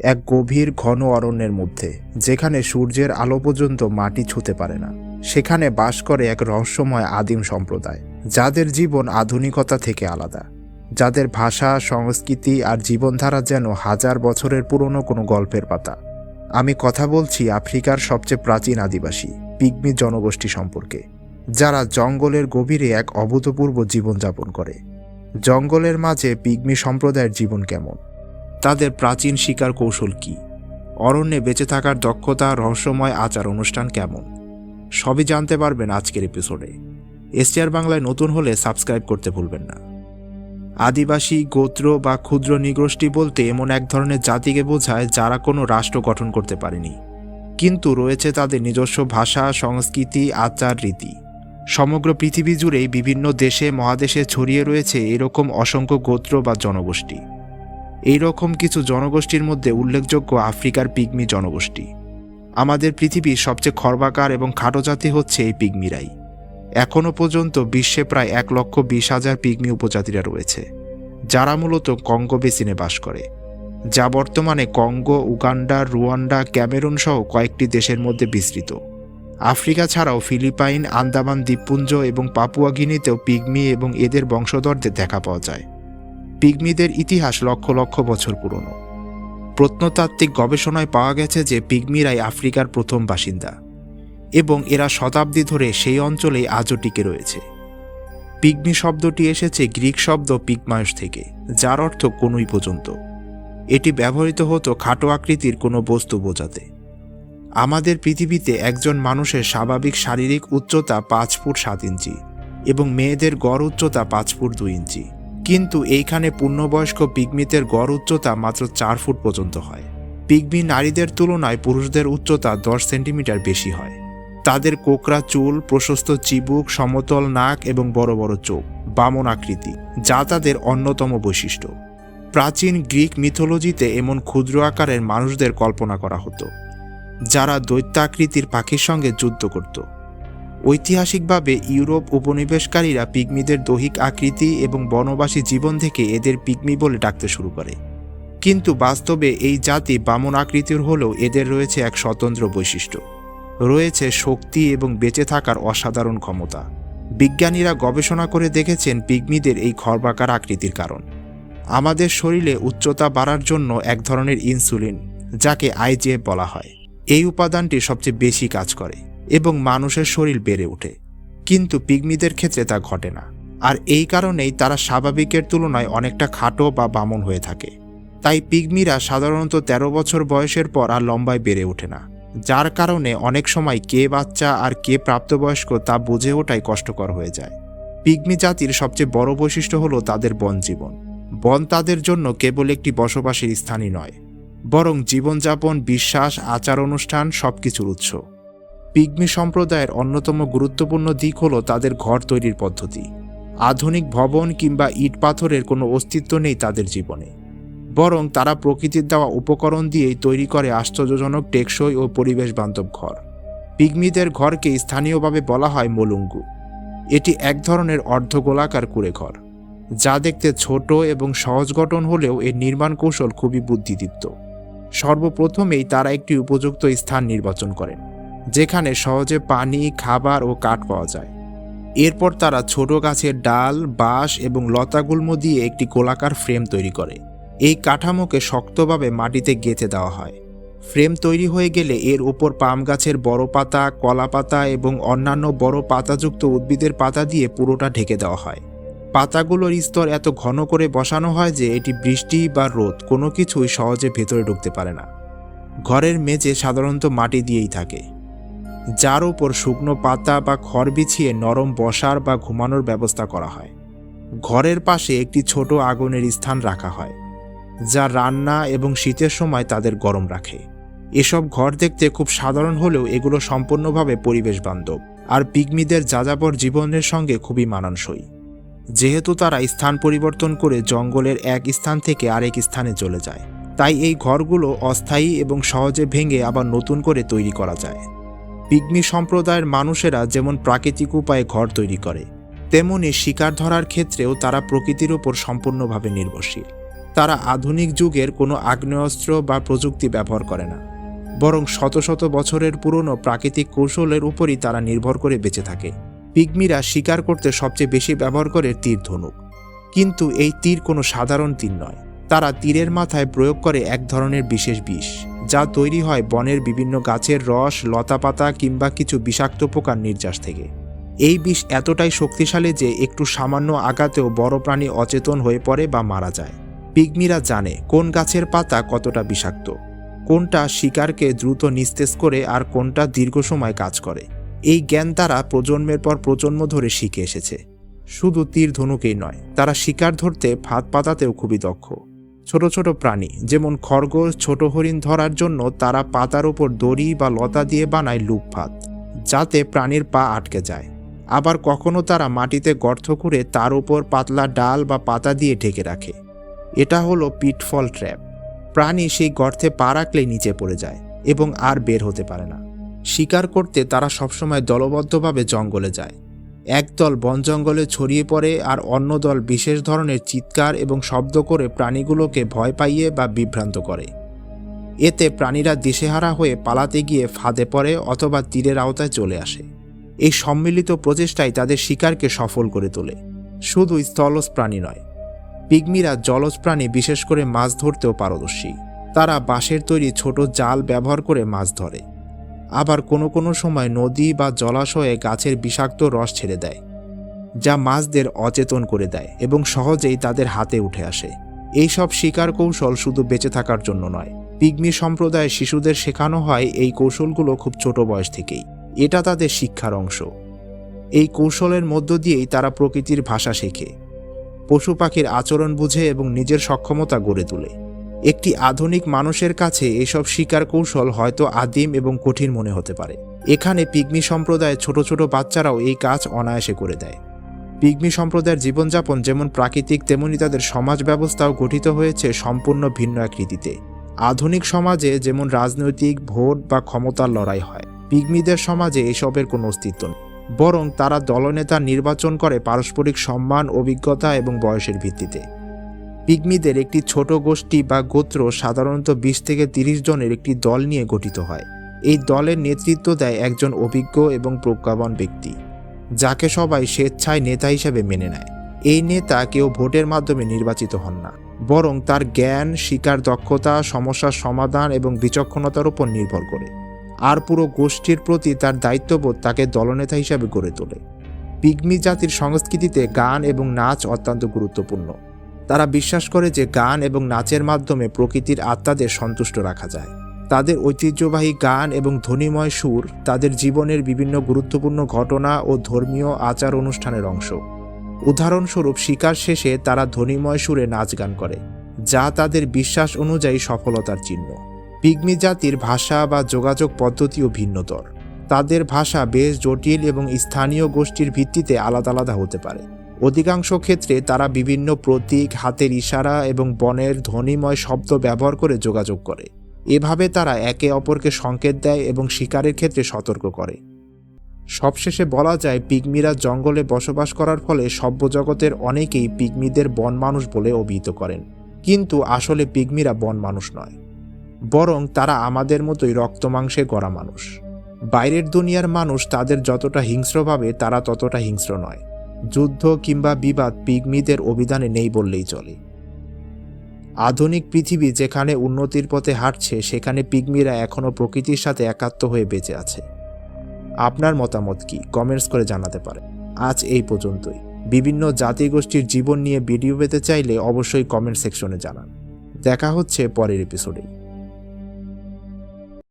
এক গভীর ঘন অরণ্যের মধ্যে, যেখানে সূর্যের আলো পর্যন্ত মাটি ছুঁতে পারে না। সেখানে বাস করে এক রহস্যময় আদিম সম্প্রদায়, যাদের জীবন আধুনিকতা থেকে আলাদা। যাদের ভাষা, সংস্কৃতি আর জীবনধারা যেন হাজার বছরের পুরনো কোনো গল্পের পাতা। আমি কথা বলছি আফ্রিকার সবচেয়ে প্রাচীন আদিবাসী, পিগমি জনগোষ্ঠী সম্পর্কে, যারা জঙ্গলের গভীরে এক অভূতপূর্ব জীবনযাপন করে। জঙ্গলের মাঝে পিগমি সম্প্রদায়ের জীবন কেমন? তাদের প্রাচীন শিকার কৌশল কি? অরণ্যে বেঁচে থাকার দক্ষতা, রহস্যময় আচার অনুষ্ঠান কেমন? সবই জানতে পারবেন আজকের এপিসোডে এসটিআর বাংলায় নতুন হলে সাবস্ক্রাইব করতে ভুলবেন না। আদিবাসী, গোত্র বা ক্ষুদ্র নিগোষ্ঠী বলতে এমন এক ধরনের জাতিকে বোঝায় যারা কোনো রাষ্ট্র গঠন করতে পারেনি। কিন্তু রয়েছে তাদের নিজস্ব ভাষা, সংস্কৃতি, আচার, রীতি। সমগ্র পৃথিবী জুড়েই বিভিন্ন দেশে, মহাদেশে ছড়িয়ে রয়েছে এরকম অসংখ্য গোত্র বা জনগোষ্ঠী। এই রকম কিছু জনগোষ্ঠীর মধ্যে উল্লেখযোগ্য আফ্রিকার পিগমি জনগোষ্ঠী। আমাদের পৃথিবীর সবচেয়ে খর্বাকার এবং খাটো জাতি হচ্ছে এই পিগমিরাই। এখনও পর্যন্ত বিশ্বে প্রায় এক লক্ষ বিশ হাজার পিগমি উপজাতিরা রয়েছে, যারা মূলত কঙ্গো বেসিনে বাস করে, যা বর্তমানে কঙ্গো, উগান্ডা, রুয়ান্ডা, ক্যামেরুন সহ কয়েকটি দেশের মধ্যে বিস্তৃত। আফ্রিকা ছাড়াও ফিলিপাইন, আন্দামান দ্বীপপুঞ্জ এবং পাপুয়া গিনিতেও পিগমি এবং এদের বংশধরদের দেখা পাওয়া যায়। পিগমিদের ইতিহাস লক্ষ লক্ষ বছর পুরনো। প্রত্নতাত্ত্বিক গবেষণায় পাওয়া গেছে যে পিগমিরাই আফ্রিকার প্রথম বাসিন্দা এবং এরা শতাব্দী ধরে সেই অঞ্চলেই আজও টিকে রয়েছে। পিগমি শব্দটি এসেছে গ্রিক শব্দ পিগমায়স থেকে, যার অর্থ কোনুই পর্যন্ত। এটি ব্যবহৃত হতো খাটো আকৃতির কোনো বস্তু বোঝাতে। আমাদের পৃথিবীতে একজন মানুষের স্বাভাবিক শারীরিক উচ্চতা পাঁচ ফুট সাত ইঞ্চি এবং মেয়েদের গড় উচ্চতা পাঁচ ফুট দুই ইঞ্চি। কিন্তু এইখানে পূর্ণবয়স্ক পিগমিতের গড় উচ্চতা মাত্র চার ফুট পর্যন্ত হয়। পিগমি নারীদের তুলনায় পুরুষদের উচ্চতা দশ সেন্টিমিটার বেশি হয়। তাদের কোকরা চুল, প্রশস্ত চিবুক, সমতল নাক এবং বড় বড় চোখ, বামন আকৃতি, যা তাদের অন্যতম বৈশিষ্ট্য। প্রাচীন গ্রিক মিথোলজিতে এমন ক্ষুদ্র আকারের মানুষদের কল্পনা করা হতো, যারা দৈত্যাকৃতির পাখির সঙ্গে যুদ্ধ করত। ঐতিহাসিকভাবে ইউরোপ উপনিবেশকারীরা পিগমিদের দৈহিক আকৃতি এবং বনবাসী জীবন থেকে এদের পিগমি বলে ডাকতে শুরু করে। কিন্তু বাস্তবে এই জাতি বামন আকৃতির হলেও এদের রয়েছে এক স্বতন্ত্র বৈশিষ্ট্য। রয়েছে শক্তি এবং বেঁচে থাকার অসাধারণ ক্ষমতা। বিজ্ঞানীরা গবেষণা করে দেখেছেন পিগমিদের এই খর্বাকার আকৃতির কারণ। আমাদের শরীরে উচ্চতা বাড়ার জন্য এক ধরনের ইনসুলিন, যাকে আইজিএফ বলা হয়। এই উপাদানটি সবচেয়ে বেশি কাজ করে। এবং মানুষের শরীর বেড়ে ওঠে। কিন্তু পিগমিদের ক্ষেত্রে তা ঘটে না। আর এই কারণেই তারা স্বাভাবিকের তুলনায় অনেকটা খাটো বা বামন হয়ে থাকে। তাই পিগমিরা সাধারণত ১৩ বছর বয়সের পর আর লম্বায় বেড়ে ওঠে না, যার কারণে অনেক সময় কে বাচ্চা আর কে প্রাপ্তবয়স্ক তা বুঝে ওঠাই কষ্টকর হয়ে যায়। পিগমি জাতির সবচেয়ে বড় বৈশিষ্ট্য হলো তাদের বন জীবন। বন তাদের জন্য কেবল একটি বসবাসের স্থানই নয়, বরং জীবনযাপন, বিশ্বাস আচার অনুষ্ঠান সবকিছুর উৎস। পিগমি সম্প্রদায়ের অন্যতম গুরুত্বপূর্ণ দিক হলো তাদের ঘর তৈরির পদ্ধতি। আধুনিক ভবন কিংবা ইট পাথরের কোনো অস্তিত্ব নেই তাদের জীবনে। বরং তারা প্রকৃতির দেওয়া উপকরণ দিয়েই তৈরি করে আশ্চর্যজনক টেকসই ও পরিবেশ বান্ধব ঘর। পিগমিদের ঘরকে স্থানীয়ভাবে বলা হয় মলুঙ্গু। এটি এক ধরনের অর্ধগোলাকার কুড়ে ঘর, যা দেখতে ছোট এবং সহজ গঠন হলেও এর নির্মাণ কৌশল খুবই বুদ্ধিদীপ্ত। সর্বপ্রথমেই তারা একটি উপযুক্ত স্থান নির্বাচন করেন। যেখানে সহজে পানি, খাবার ও কাঠ পাওয়া যায়। এরপর তারা ছোট গাছের ডাল, বাঁশ এবং লতাগুল্ম দিয়ে একটি গোলাকার ফ্রেম তৈরি করে। এই কাঠামোকে শক্তভাবে মাটিতে গেঁথে দেওয়া হয়। ফ্রেম তৈরি হয়ে গেলে এর ওপর পাম গাছের বড় পাতা, কলা পাতা এবং অন্যান্য বড় পাতাযুক্ত উদ্ভিদের পাতা দিয়ে পুরোটা ঢেকে দেওয়া হয়। পাতাগুলোর স্তর এত ঘন করে বসানো হয় যে এটি বৃষ্টি বা রোদ কোনো কিছুই সহজে ভেতরে ঢুকতে পারে না। ঘরের মেঝে সাধারণত মাটি দিয়েই থাকে। যার উপর শুকনো পাতা বা খড় বিছিয়ে নরম বসার বা ঘুমানোর ব্যবস্থা করা হয়। ঘরের পাশে একটি ছোট আগুনের স্থান রাখা হয়, যা রান্না এবং শীতের সময় তাদের গরম রাখে। এসব ঘর দেখতে খুব সাধারণ হলেও এগুলো সম্পূর্ণভাবে পরিবেশ বান্ধব আর পিগমিদের যাযাবর জীবনের সঙ্গে খুবই মানানসই। যেহেতু তারা স্থান পরিবর্তন করে জঙ্গলের এক স্থান থেকে আরেক স্থানে চলে যায়, তাই এই ঘরগুলো অস্থায়ী এবং সহজে ভেঙে আবার নতুন করে তৈরি করা যায়। পিগমি সম্প্রদায়ের মানুষেরা যেমন প্রাকৃতিক উপায়ে ঘর তৈরি করে, তেমনি শিকার ধরার ক্ষেত্রেও তারা প্রকৃতির উপর সম্পূর্ণভাবে নির্ভরশীল। তারা আধুনিক যুগের কোনো আগ্নেয়াস্ত্র বা প্রযুক্তি ব্যবহার করে না, বরং শত শত বছরের পুরনো প্রাকৃতিক কৌশলের উপরই তারা নির্ভর করে বেঁচে থাকে। পিগমিরা শিকার করতে সবচেয়ে বেশি ব্যবহার করে তীর ধনুক। কিন্তু এই তীর কোনো সাধারণ তীর নয়, তারা তীরের মাথায় প্রয়োগ করে এক ধরনের বিশেষ বিষ। যা তৈরি হয় বনের বিভিন্ন গাছের রস, লতাপাতা কিংবা কিছু বিষাক্ত পোকার নির্যাস থেকে। এই বিষ এতটাই শক্তিশালী যে একটু সামান্য আঘাতেও বড় প্রাণী অচেতন হয়ে পড়ে বা মারা যায়। পিগমিরা জানে কোন গাছের পাতা কতটা বিষাক্ত, কোনটা শিকারকে দ্রুত নিস্তেজ করে আর কোনটা দীর্ঘ সময় কাজ করে। এই জ্ঞান তারা প্রজন্মের পর প্রজন্ম ধরে শিখে এসেছে। শুধু তীর ধনুকেই নয়, তারা শিকার ধরতে ফাঁদ পাতাতেও খুবই দক্ষ। ছোট ছোট প্রাণী, যেমন খরগোশ, ছোট হরিণ ধরার জন্য তারা পাতার উপর দড়ি বা লতা দিয়ে বানায় লুপ ফাঁদ যাতে প্রাণীর পা আটকে যায়। আবার কখনো তারা মাটিতে গর্ত করে তার উপর পাতলা ডাল বা পাতা দিয়ে ঢেকে রাখে। এটা হলো পিটফল ট্র্যাপ। প্রাণী সেই গর্তে পা রাখলে নিচে পড়ে যায় এবং আর বের হতে পারে না। শিকার করতে তারা সবসময় দলবদ্ধভাবে জঙ্গলে যায়। একদল বন জঙ্গলে ছড়িয়ে পড়ে আর অন্য দল বিশেষ ধরনের চিৎকার এবং শব্দ করে প্রাণীগুলোকে ভয় পাইয়ে বা বিভ্রান্ত করে। এতে প্রাণীরা দিশেহারা হয়ে পালাতে গিয়ে ফাঁদে পড়ে অথবা তীরের আওতায় চলে আসে। এই সম্মিলিত প্রচেষ্টাই তাদের শিকারকে সফল করে তোলে। শুধু স্থলজ প্রাণী নয়, পিগমিরা জলজ প্রাণী বিশেষ করে মাছ ধরতেও পারদর্শী। তারা বাঁশের তৈরি ছোট জাল ব্যবহার করে মাছ ধরে। আবার কোনো কোনো সময় নদী বা জলাশয়ে গাছের বিষাক্ত রস ছেড়ে দেয়, যা মাছদের অচেতন করে দেয় এবং সহজেই তাদের হাতে উঠে আসে। এইসব শিকার কৌশল শুধু বেঁচে থাকার জন্য নয়, পিগমি সম্প্রদায়ের শিশুদের শেখানো হয় এই কৌশলগুলো খুব ছোট বয়স থেকেই। এটা তাদের শিক্ষার অংশ। এই কৌশলের মধ্য দিয়েই তারা প্রকৃতির ভাষা শেখে, পশু পাখির আচরণ বুঝে এবং নিজের সক্ষমতা গড়ে তোলে। একটি আধুনিক মানুষের কাছে এসব শিকার কৌশল হয়তো আদিম এবং কঠিন মনে হতে পারে। এখানে পিগমি সম্প্রদায়ের ছোট ছোট বাচ্চারাও এই কাজ অনায়াসে করে দেয়। পিগমি সম্প্রদায়ের জীবনযাপন যেমন প্রাকৃতিক, তেমনি তাদের সমাজ ব্যবস্থাও গঠিত হয়েছে সম্পূর্ণ ভিন্ন আকৃতিতে। আধুনিক সমাজে যেমন রাজনৈতিক, ভোট বা ক্ষমতার লড়াই হয়, পিগমিদের সমাজে এসবের কোনো অস্তিত্ব নেই। বরং তারা দলনেতা নির্বাচন করে পারস্পরিক সম্মান, অভিজ্ঞতা এবং বয়সের ভিত্তিতে। পিগমিদের একটি ছোট গোষ্ঠী বা গোত্র সাধারণত বিশ থেকে তিরিশ জনের একটি দল নিয়ে গঠিত হয়। এই দলের নেতৃত্ব দেয় একজন অভিজ্ঞ এবং প্রজ্ঞাবান ব্যক্তি, যাকে সবাই স্বেচ্ছায় নেতা হিসেবে মেনে নেয়। এই নেতা কেউ ভোটের মাধ্যমে নির্বাচিত হন না, বরং তার জ্ঞান, শিকার দক্ষতা, সমস্যার সমাধান এবং বিচক্ষণতার উপর নির্ভর করে। আর পুরো গোষ্ঠীর প্রতি তার দায়িত্ববোধ তাকে দলনেতা হিসাবে গড়ে তোলে। পিগমি জাতির সংস্কৃতিতে গান এবং নাচ অত্যন্ত গুরুত্বপূর্ণ। তারা বিশ্বাস করে যে গান এবং নাচের মাধ্যমে প্রকৃতির আত্মাদের সন্তুষ্ট রাখা যায়। তাদের ঐতিহ্যবাহী গান এবং ধ্বনিময় সুর তাদের জীবনের বিভিন্ন গুরুত্বপূর্ণ ঘটনা ও ধর্মীয় আচার অনুষ্ঠানের অংশ। উদাহরণস্বরূপ, শিকার শেষে তারা ধ্বনিময় সুরে নাচ গান করে, যা তাদের বিশ্বাস অনুযায়ী সফলতার চিহ্ন। পিগমি জাতির ভাষা বা যোগাযোগ পদ্ধতিও ভিন্নতর। তাদের ভাষা বেশ জটিল এবং স্থানীয় গোষ্ঠীর ভিত্তিতে আলাদা আলাদা হতে পারে। অধিকাংশ ক্ষেত্রে তারা বিভিন্ন প্রতীক, হাতের ইশারা এবং বনের ধ্বনিময় শব্দ ব্যবহার করে যোগাযোগ করে। এভাবে তারা একে অপরকে সংকেত দেয় এবং শিকারের ক্ষেত্রে সতর্ক করে। সবশেষে বলা যায়, পিগমিরা জঙ্গলে বসবাস করার ফলে সভ্য জগতের অনেকেই পিগমিদের বন মানুষ বলে অভিহিত করেন। কিন্তু আসলে পিগমিরা বন মানুষ নয়। বরং তারা আমাদের মতোই রক্তমাংসে গড়া মানুষ। বাইরের দুনিয়ার মানুষ তাদের যতটা হিংস্রভাবে, তারা ততটা হিংস্র নয়। যুদ্ধ কিংবা বিবাদ পিগমিদের অভিধানে নেই বললেই চলে। আধুনিক পৃথিবী যেখানে উন্নতির পথে হাঁটছে, সেখানে পিগমিরা এখনও প্রকৃতির সাথে একাত্ম হয়ে বেঁচে আছে। আপনার মতামত কি? কমেন্টস করে জানাতে পারেন। আজ এই পর্যন্তই। বিভিন্ন জাতিগোষ্ঠীর জীবন নিয়ে ভিডিও পেতে চাইলে অবশ্যই কমেন্ট সেকশনে জানান। দেখা হচ্ছে পরের এপিসোডে